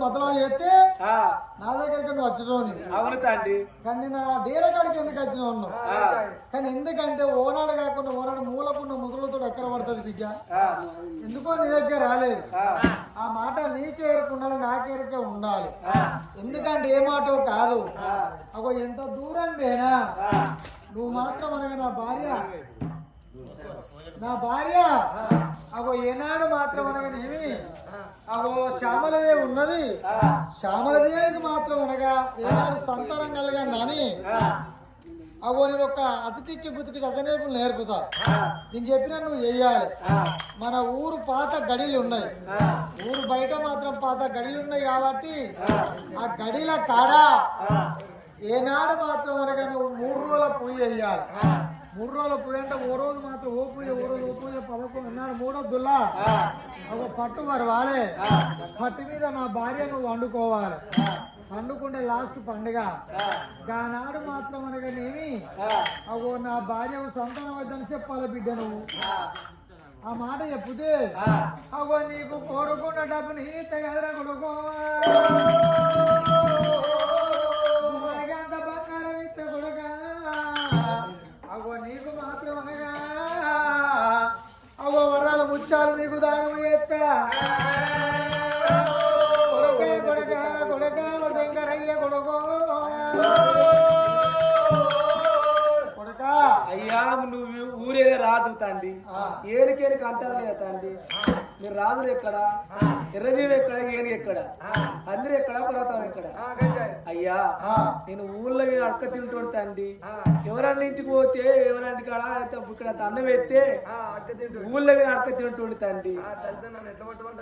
మొదలు చేస్తే ఆ, నా దగ్గరికి నువ్వు వచ్చినోని అవును తండ్రి. కానీ నా డేర కాడికి ఎందుకు వచ్చినావు ఉన్నావు కానీ ఎందుకంటే ఓనాడు కాకుండా ఓనాడు మూలకున్న ముదులతో ఎక్కడ పడుతుంది బిడ్డ? ఎందుకో నీ దగ్గర రాలేదు. ఆ, మాట నీకే ఎరుకుండాలి నాకే ఎరుకే ఉండాలి. ఎందుకంటే ఏ మాటో కాదు. అగో ఎంత దూరం వేనా ఆ. నువ్వు మాత్రం అనగా నా భార్య. నా భార్య. అగో ఏనాడు మాత్రం అనగానేమి అగో శ్యామలదేవి ఉన్నది. శ్యామలదేవికి మాత్రం అనగా ఏనాడు సంతానం కలిగాను అని అగో నేను ఒక అతికిచ్చి బుతికి చదనేపులు నేర్పుతా. నేను చెప్పినా నువ్వు చెయ్యాలి. మన ఊరు పాత గడిలు ఉన్నాయి. ఊరు బయట మాత్రం పాత గడిలు ఉన్నాయి కాబట్టి ఆ. గడిల కాడ ఏనాడు మాత్రం అనగా నువ్వు మూడు రోజుల పూజ చెయ్యాలి మూడు రోజుల పూజ అంటే ఓ రోజు మాత్రం ఓ పూజ ఓ రోజు ఓ పూజ పదకొండు ఉన్నాడు మూడో దుల్లా. ఒక పట్టు మరవాలి పట్టు మీద నా భార్య నువ్వు వండుకోవాలి. వండుకుంటే లాస్ట్ పండుగ. దానాడు మాత్రం అనగా నేమి అగో నా భార్య సంతానం వద్దని చెప్పాలి బిడ్డ నువ్వు. ఆ. మాట చెప్పుతే అగో నీకు కోరుకున్న డబ్బు నీ తగదర తండ్రి ఏరికేరికి అంటారు లేదా తండ్రి మీరు రాజులు ఎక్కడ? ఎర్రజీవి ఎక్కడ? ఏరి ఎక్కడ? అందరు ఎక్కడ? పర్వతం ఎక్కడ? అయ్యా నేను ఊళ్ళో మీద అక్క తింటాడు తండ్రి ఎవరన్నా ఇంటికి పోతే ఎవరంటి కాడ ఇక్కడ అన్నం పెడితే ఊళ్ళో మీద అక్క తింటాడు తండ్రి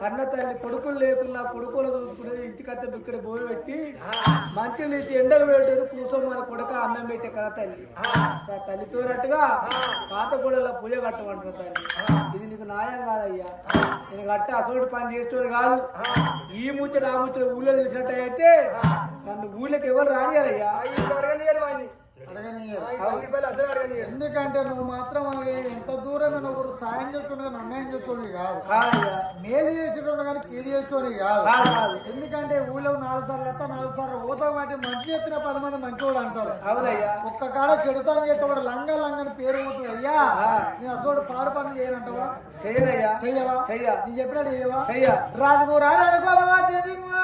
కన్న తల్లి కొడుకులు లేకున్నా కొడుకులు చూసుకునే ఇంటికత్తే ఇక్కడ పోయి పెట్టి మంచి లేచి ఎండలు పెట్టారు కూర్చొని మన కొడుక అన్నం పెట్టే కదా తల్లి. ఆ. తల్లితోనట్టుగా పాత గోడల పూజ కట్టమంటారు తల్లి. ఇది నీకు న్యాయం కాదయ్యా. నేను కట్ట అసోటి పని చేసేవాడు కాదు. ఈ ముచ్చట ఆ ముచ్చట ఊళ్ళో తెలిసినట్టు అయితే నన్ను ఊళ్ళోకి ఎవరు అడగనీయరు. ఎందుకంటే నువ్వు మాత్రం ఎంత దూరం నువ్వు సాయం చేస్తుండే అన్యాయం చేస్తుంది కాదు. మేలు చేసేటోడు కానీ కీడు చేసేటోడు కాదు. ఎందుకంటే ఊళ్ళో నాలుగు సార్లు ఎత్తా నాలుగు సార్లు పోతావు కాబట్టి మంచి చెప్పిన పది మంది మంచివాడు అంటారు. అవునయ్యా. ఒక్క కాడ చెడుతాను చేస్తాడు లంగ లంగని పేరు పోతుంది. అయ్యా నేను అసలు పాడు పనులు చేయనంటావా? చెయ్యవా చెయ్య నేను చెప్పినట్టు చెయ్యవా చెయ్య రాజుకు రానుకోవా తెలియవా?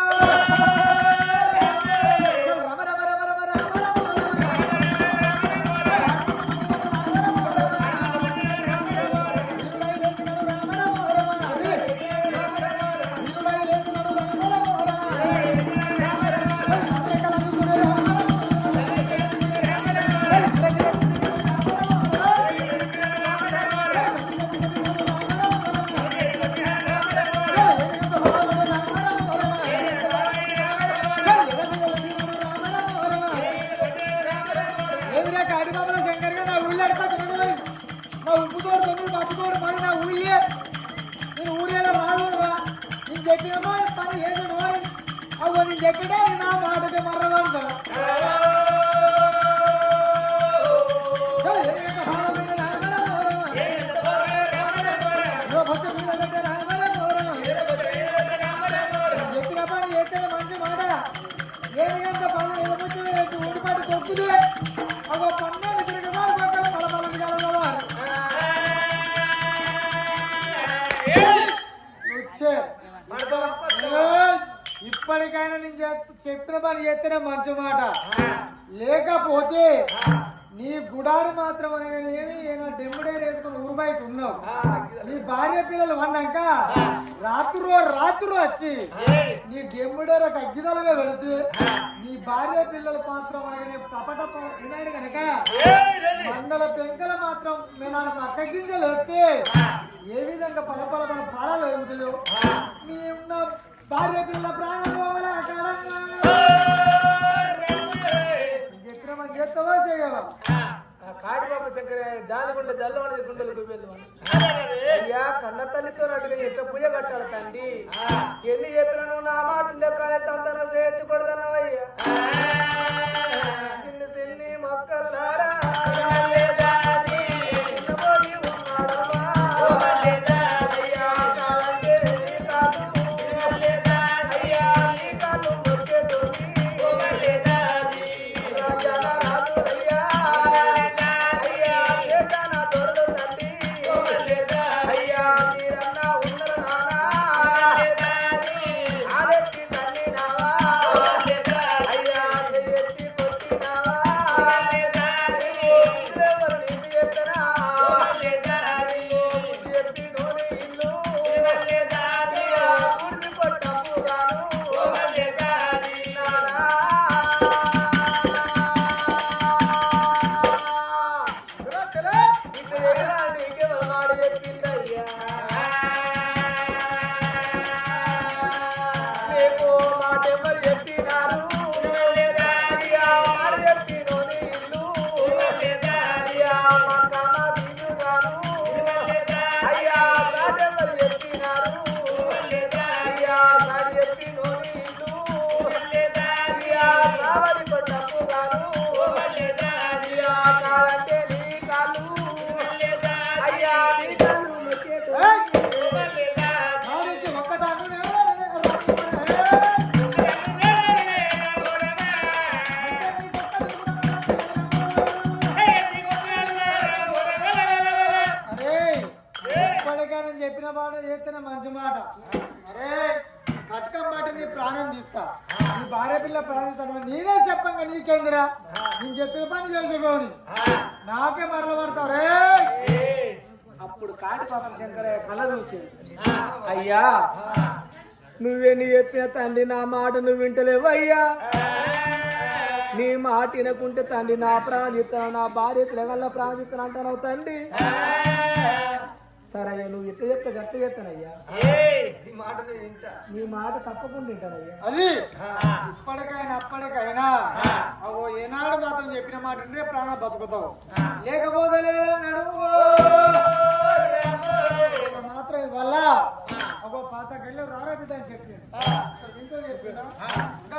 చెప్పిన పని చేస్తేనే మంచి మాట లేకపోతే నీ గుడారి మాత్రం ఏమి ఏమో డెమ్ముడే వేసుకుని ఊరు బయట ఉన్నావు. నీ భార్య పిల్లలు వన్నాక రాత్రి రాత్రి వచ్చి నీ డెమ్ముడేర అగ్గిదలుగా పెడుతూ నీ భార్య పిల్లలు మాత్రం అనేది తపటప వినాడు కనుక మండల పెంకల మాత్రం నేను పక్క గింజలు వస్తే ఏ విధంగా పలపల మన పాలలు ఎరుగుతాయో మీ ఉన్న భార్య పిల్ల ప్రాణం పోవాలా ఎక్కడ చేస్తావా చేయవా? కాడి శంకర జాలిగుండ జల్లవాడి గుండెలు అయ్యా కన్న తల్లితో నటుగా ఎంత పూజ కట్టాలి తండ్రి? ఎన్ని చెప్పినా నువ్వు నా మాట ఉండే కానీ తంతన చేతి నీకు మాట చేసుకోని నాకే మరల పడతారే అప్పుడు కాటి పాపం శంకరయ్య కళ్ళ చూసి అయ్యా నువ్వెన్ని చెప్పిన తండ్రి నా మాట నువ్వు వింటలేవు అయ్యా నీ మాట వినకుంటే తండ్రి నా ప్రాణం చెప్తాను నా భార్య పిల్లగల్ల ప్రాణం చెప్తాను అంటాను తండ్రి. సరే అయ్యా నువ్వు ఎట్లా చెప్తే గట్ట చెప్తానయ్యా నీ మాట తప్పకుండా వింటానయ్యా అది? ఇప్పటికైనా అప్పటికైనా అగో ఏనాడు మాత్రం చెప్పిన మాట ఉంటే ప్రాణం బతుకుతావు. లేకపోతే లేదా నడువు మాత్రం వల్ల అగో పాత గళ్ళు రారా బిడ్డ అని చెప్పాను చెప్పాను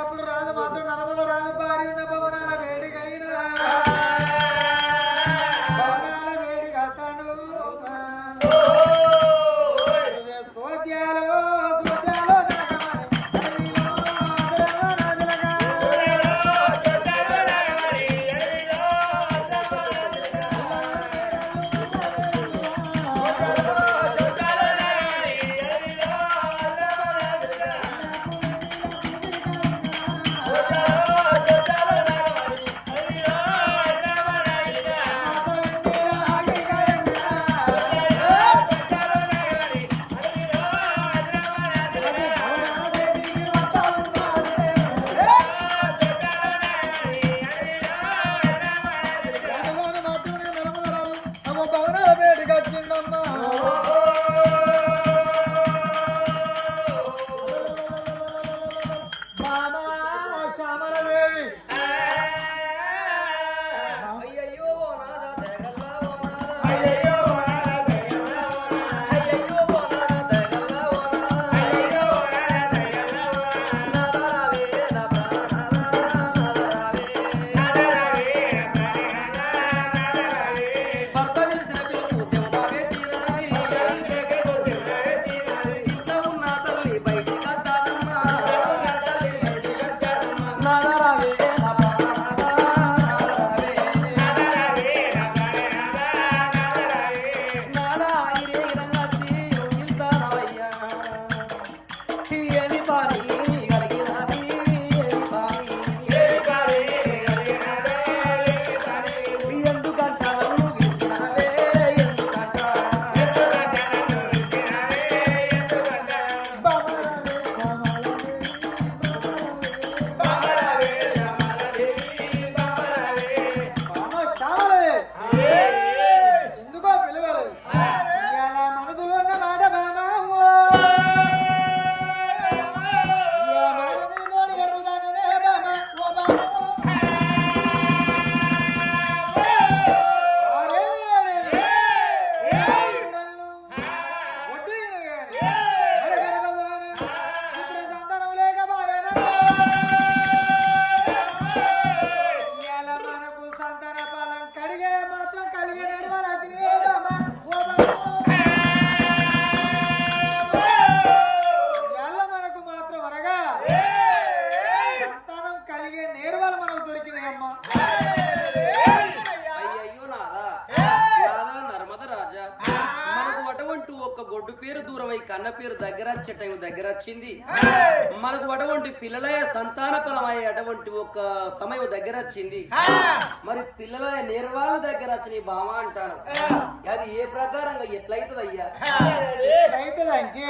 అప్పుడు రాజు మాత్రం నలభై రాజు భార్య భవనాల వేడి కలిగిన వచ్చింది. మనకు అటువంటి పిల్లలయ సంతాన ఫలమయ్యే అటువంటి ఒక సమయం దగ్గర వచ్చింది. మరి పిల్లల నిర్వాహ దగ్గర వచ్చిన బామ అంటాను అది ఏ ప్రకారంగా ఎట్లయితుంది అయ్యా అయితదంటే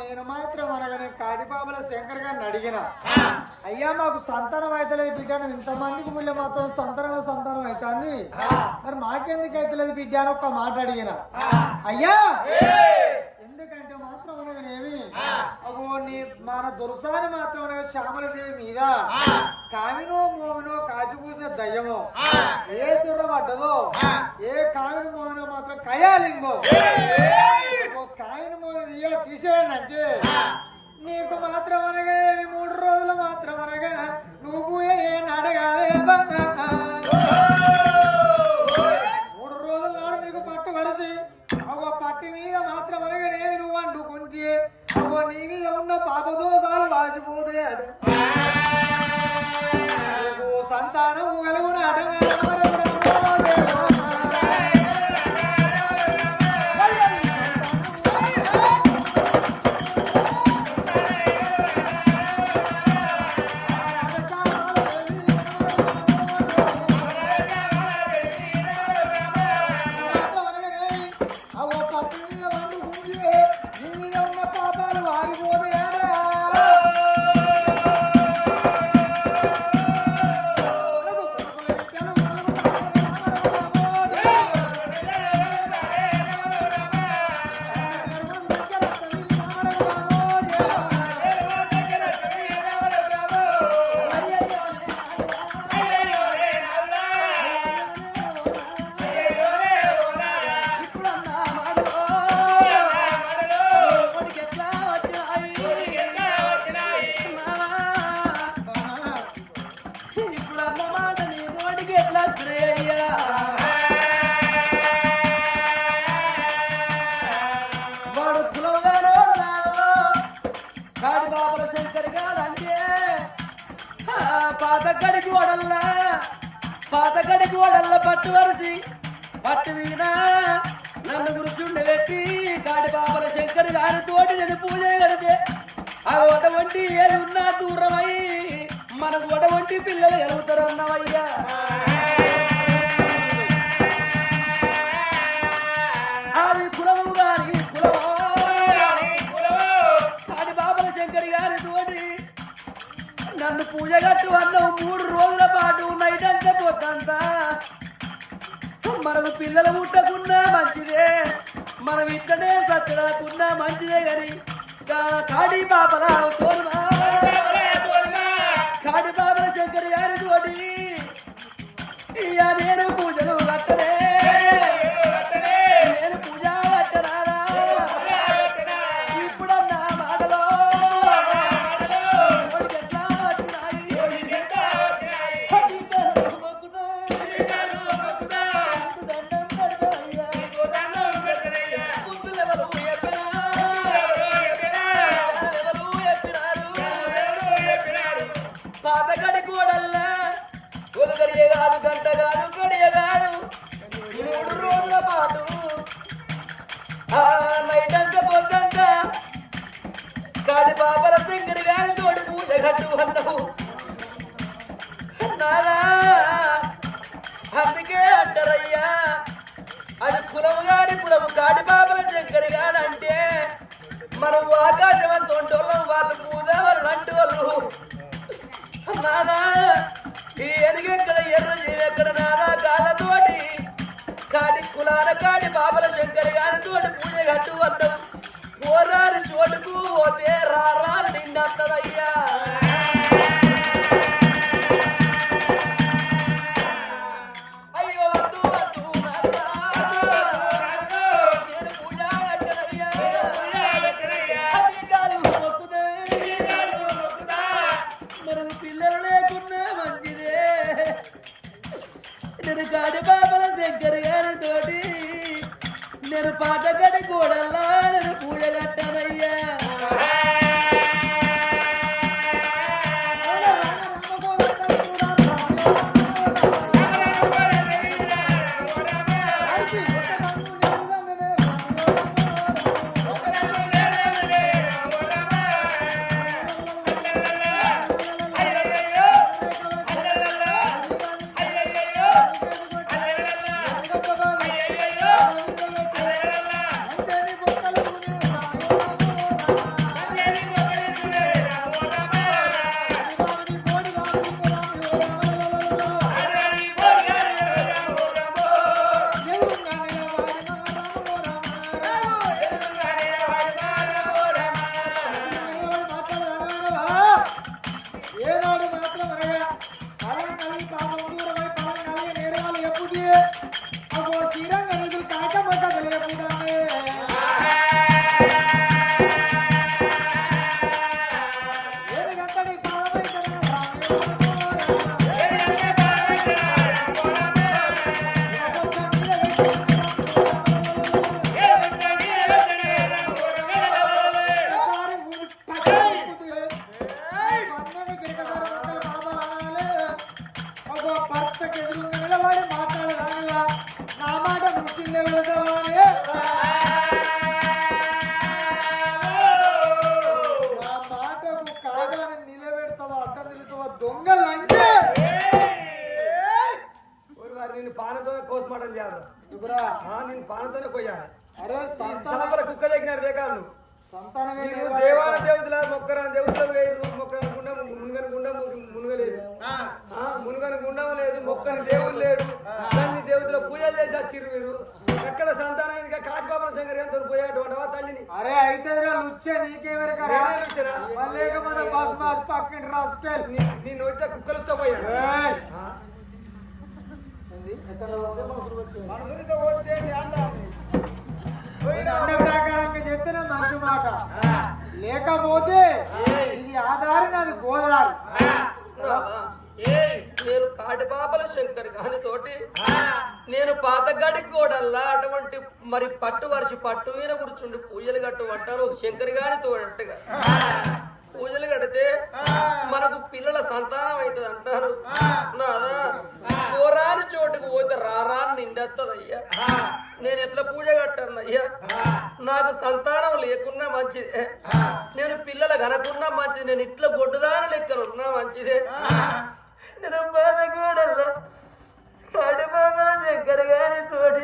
నేను మాత్రం అనగానే కాడిపాపల శంకర్ గారిని అడిగిన. అయ్యా మాకు సంతానం అయితలేదు బిడ్డ. నువ్వు ఇంతమందికి ముళ్ళ మాత్రం సంతానంలో సంతానం అవుతాంది మరి మాకెందుకు అయితలేదు బిడ్డ అని ఒక్క మాట అడిగిన. అయ్యా ఎందుకంటే మాత్రం అనగానేమి అగో నీ మన దుర్సాని మాత్రం అనగా శ్యామలదేవి మీద. కామినో మోమినో కాచిపూసిన దయ్యమో. ఏ తుర్ర పడ్డదో ఏ కామిని మోమినో మాత్రం కయాలింగో మూడు దియ్య తీసేయనంటే నీకు మాత్రం అనగా మూడు రోజులు మాత్రం అనగా నువ్వు ఏం అడగాలే పట్టి మీద మాత్రం అనగా నేను నువ్వు అంటుకుంటే ఒక నీ మీద ఉన్న పాపదోషాలు వాసిపోతాయట సంతానం కలుగున పాపాలు పాత కడికి ఓడల్లా పాత కడికి ఓడల్లా పట్టు వరిసి పట్టు మీద నన్ను గురుచుండి పెట్టి కాటి బాబుల శంకరి గారి తోటి నేను పూజ కడితే ఆ ఒటువంటి ఏది ఉన్నా దూరమై మనకు ఒటువంటి పిల్లలు ఎలుగుతారు అసలు పిల్లలు ముట్టకున్నా మంచిదే. మనం ఇక్కడే సత్తడాకున్నా మంచిదే కానీ కాడి పాపలా అవుతుంది కులము గారి కులము కాడి బాబా శంకర్ గారు అంటే మనం ఆకాశం అంత ఉంటోళ్ళం వాళ్ళు పూజ వాళ్ళు అంటూ వాళ్ళు. నానా ఈ ఎరుగెక్కడ ఎర్ర ఎక్కడ నానా కాళ్ళతోటి కాడి కులాల కాడి బాబల శంకర్ గారి తోటి పూజ కట్టు వద్దాం. పోరారు చోటుకు పోతే రారా నిన్నత్తదయ్యా అరే అయితే లుచ్చే నీకేమెరక లేకపోతే బస్ బస్ పక్కన రాసుకెళ్ళి నీ నోటితో కుక్కలు వచ్చాపోయాడు చెప్తున్నా మంచి మాట. లేకపోతే ఈ ఆధారం అది గోదావరి నేను కాటిపాపల శంకర్ కాని తోటి నేను పాతగాడికి కూడల్లా అటువంటి మరి పట్టు వరిసి పట్టు మీద కూర్చుండి పూజలు కట్టమంటారు శంకర్ గారి తోడట్టుగా పూజలు కడితే మనకు పిల్లల సంతానం అవుతుంది అంటారు. పోరాని చోటుకు పోతే రారా నిండేస్తుంది అయ్యా నేను ఎట్లా పూజ కట్టాను అయ్యా నాకు సంతానం లేకున్నా మంచిదే. నేను పిల్లలు కనకున్నా మంచిది. నేను ఇట్లా బొడ్డుదాని లెక్కనున్నా మంచిదే. నిరంబాధ గోడల్లో కాటిపాపల శంకర్ గారి తోటి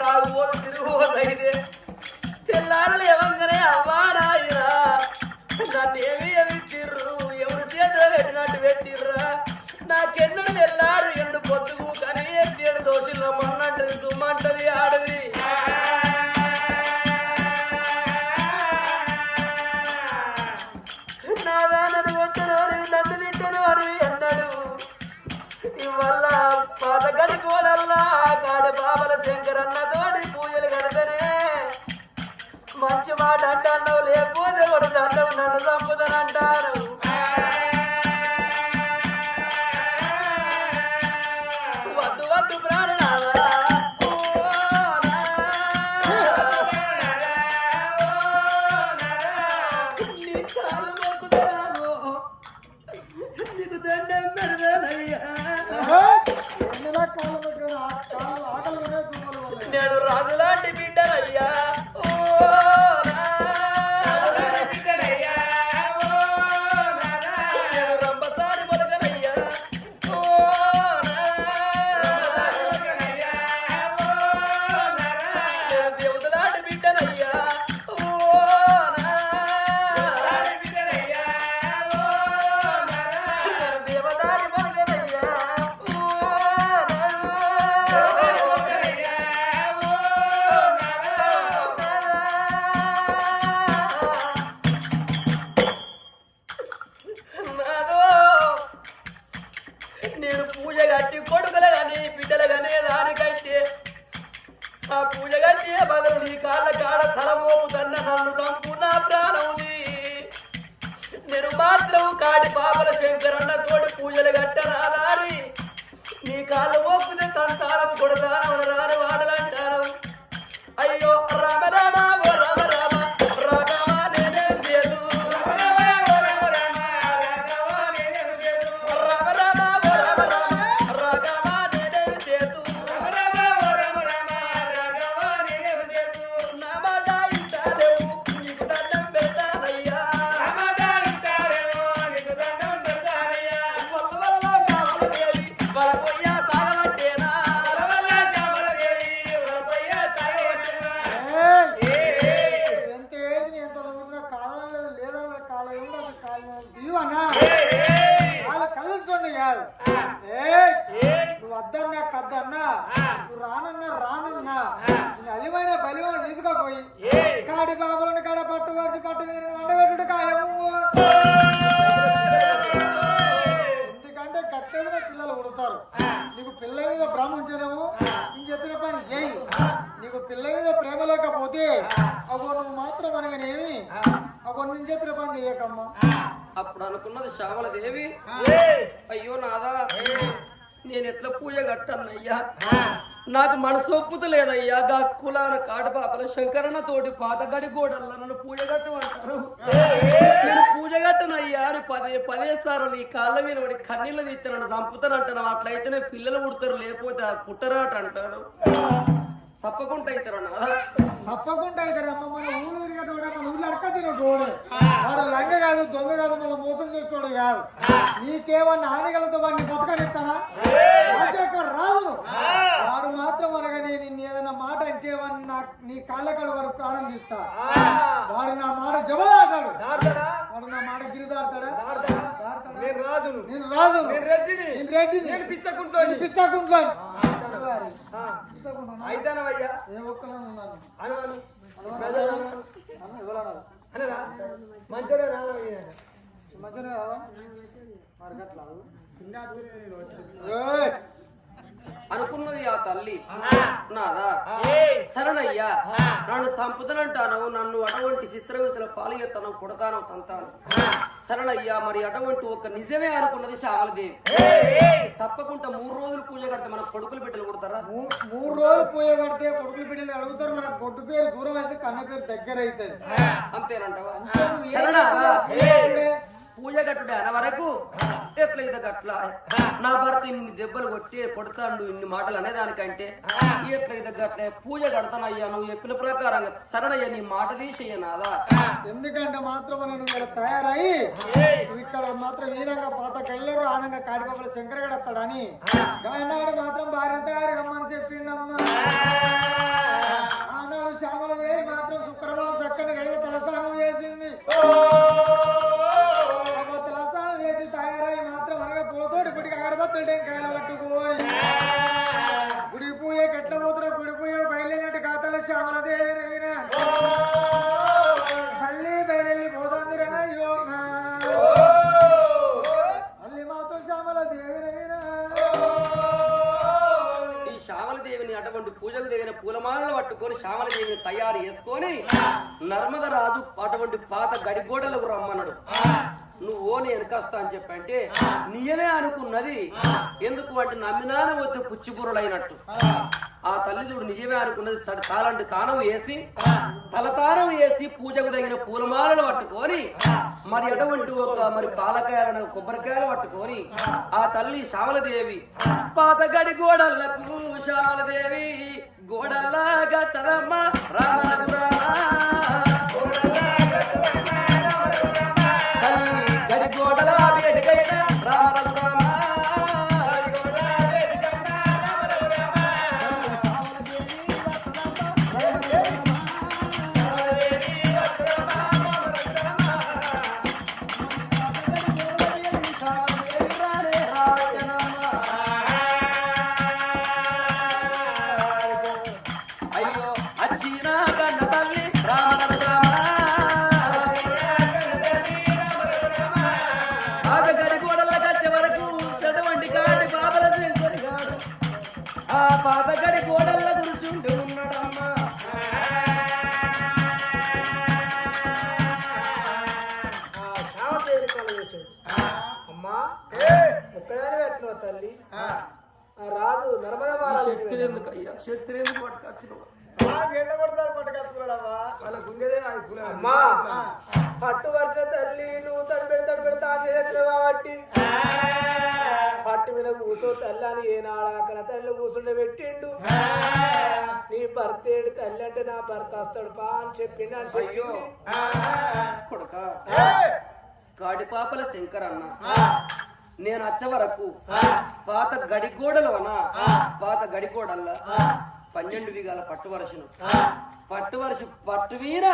ತಾವು ಓದುತ್ತಿರುವುದೈದೆ ఆ పూజ కట్టి బలం నీ కాళ్ళ కాడ తల మోపుతన్న నన్ను సంపూర్ణ నా ప్రాణముది. నేను మాత్రం కాటి పాపల శంకరన్న తోటి పూజలు కట్ట వద్దన్నా కద్దన్నా నువ్వు రానన్నా రానన్నా. నేను అలివైన బలివైన తీసుకోపోయి. కాడి బాబులను కాడ పట్టు వరిచి పట్టు వండబెట్టుడు కాయము. ఎందుకంటే కట్టెలుగా పిల్లలు ఉడతారు. నీకు పిల్ల మీద భ్రమ ఉంటేనేమో నేను చెప్పిన పని చేయి. నీకు పిల్ల మీద ప్రేమ లేకపోతే నువ్వు మాత్రం అనగానేమి? అగో నేను చెప్పిన పని చేయకమ్మా. అప్పుడు అనుకున్నది శ్యామలదేవి అయ్యో నాదా. నేను ఎట్లా పూజ కట్టన్నయ్యా? నాకు మనసు ఒప్పుతలేదయ్యా గా కులాన కాటపాపల శంకరన్న తోటి పాతగడి గోడల్లో నన్ను పూజ కట్టమంటారు. నేను పూజ కట్టనయ్యా. అని పదే పదే సార్లు నీ కాళ్ళ మీద పడి కన్నీళ్ళు తీస్తే నన్ను చంపుతానంటాను అట్లయితేనే పిల్లలు పుడతారు లేకపోతే ఆ పుట్టరాట అంటారు తప్పకుండా అవుతారు తప్పకుండా ఇక్కడ అమ్మ మన ఊరు తిరిగేటోడు మన ఊళ్ళో అక్క వాడు లంగ కాదు దొంగ కాదు మన మోసం చేసుకోడు కాదు. నీకేమన్నా ఆనగలతో వాడిని బతకనిస్తానా రాదు. వాడు మాత్రం అనగానే నిన్ను ఏదైనా మాట ఇంకేమన్నా నీ కాళ్ళకడ వరకు ప్రాణం తీస్తా. వాడు నా మాట జవాదాడు వాడు నా మాట గిరిదాడతాడా? నేను రాజును. నేను రాదు నేను రెడ్డిని. నేను రెడ్డిని. నేను పిచ్చకుంటోని. నేను పిచ్చాకుంటాను. అయితానవయ్యా. ఏ ఒక్కనే ఉన్నాను. అనవాను అన్న ఎవరన్నా అనరా? మంచోడే రావయ్యా మరి గట్లా! అనుకున్నది ఆ తల్లి. నాదా? సరేనయ్యా. నన్ను సంపుదనంటాను నన్ను అటువంటి చిత్రవిసల పాలియత్తను కొడతాను తంతాను. సరేనయ్యా మరి అటువంటి ఒక నిజమే అనుకున్నది శ్యామలదేవి తప్పకుండా మూడు రోజులు పూజ కడితే మన కొడుకులు బిడ్డలు కొడతారా మూడు రోజులు పోయే పడితే కొడుకులు బిడ్డలు అడుగుతారు మన కొట్టు పేరు దూరం అయితే కన్న పేరు దగ్గర అవుతుంది. అంతేనంటావా? పూజ కట్టుడే అన వరకు ఎట్లయితే గట్ల నా భర్త ఇన్ని దెబ్బలు కొట్టి కొడతాడు ఇన్ని మాటలు అనేదానికంటే ఎట్లయితే గట్లే పూజ కడతానయ్యా నువ్వు చెప్పిన ప్రకారంగా సరేనయ్యా నీ మాట తీసేయ నాదా? ఎందుకంటే మాత్రం మనం ఇక్కడ తయారయ్యి ఇక్కడ మాత్రం వీరంగా పాత కళ్ళరు ఆనంగా కాడిపాపల శంకర గడతాడని గాయనాడు మాత్రం భార్య తయారు రమ్మని చెప్పిండమ్మా. ఆనాడు శ్యామల మాత్రం శుక్రవారం చక్కని గడిగ తలస్నానం చేసింది. శ్యామలదేవిని అటువంటి పూజకు దిగిన పూలమాలను పట్టుకొని శ్యామలదేవిని తయారు చేసుకొని నర్మద రాజు అటువంటి పాత గడిగోడలకు రమ్మన్నాడు. నువ్వు నేను వెనకస్తా అని చెప్పంటే నీయనే అనుకున్నది. ఎందుకు అంటే నమ్మినానే వద్ద అయినట్టు ఆ తల్లిదుడు నిజమే అనుకున్నది తాలంటి తానం వేసి తలతానం వేసి పూజకు తగిన పూలమాలను పట్టుకొని మరి అటువంటి ఒక మరి పాలకాయలను కొబ్బరికాయలు పట్టుకొని ఆ తల్లి శ్యామలదేవి పాతగడి గోడలకు శ్యామలదేవి గోడల్లాగా తరమ్మ రామ పెట్టిండు. నీ భర్త ఏడు తల్లి అంటే నా భర్త వస్తాడు పా అని చెప్పింది కొడుక. కాడిపాపల శంకర్ అన్న. నేను వచ్చే వరకు పాత గడిగోడలు అన్న పాత గడిగోడల్ల పన్నెండు విగాల పట్టు వరసను. పట్టు వరస పట్టు వీర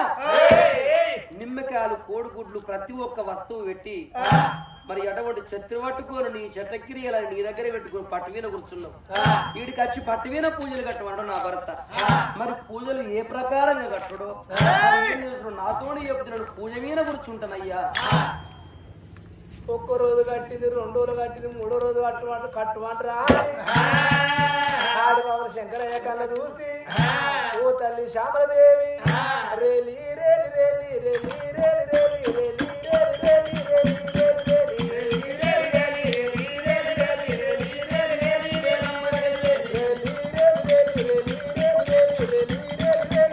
నిమ్మకాయలు కోడిగుడ్లు ప్రతి ఒక్క వస్తువు పెట్టి మరి ఎటువంటి చెత్త పట్టుకొని నీ చెట్టక్కిరియాల నీ దగ్గర పెట్టుకొని పట్టు వీణ కూర్చున్నావు. వీడికి వచ్చి పట్టు వీణ పూజలు కట్టమండు నా భర్త. మరి పూజలు ఏ ప్రకారంగా కట్టడో? నాతోనే చెప్తున్నాడు పూజ వీణ కూర్చుంటానయ్యా. ఒక్క రోజు కట్టింది రెండో రోజు కట్టింది మూడో రోజు కట్టుమంట కట్టుమంటరా? శంకరయ్య కళ్ళ చూసి ఓ తల్లి శ్యామలదేవి రేలి రేలి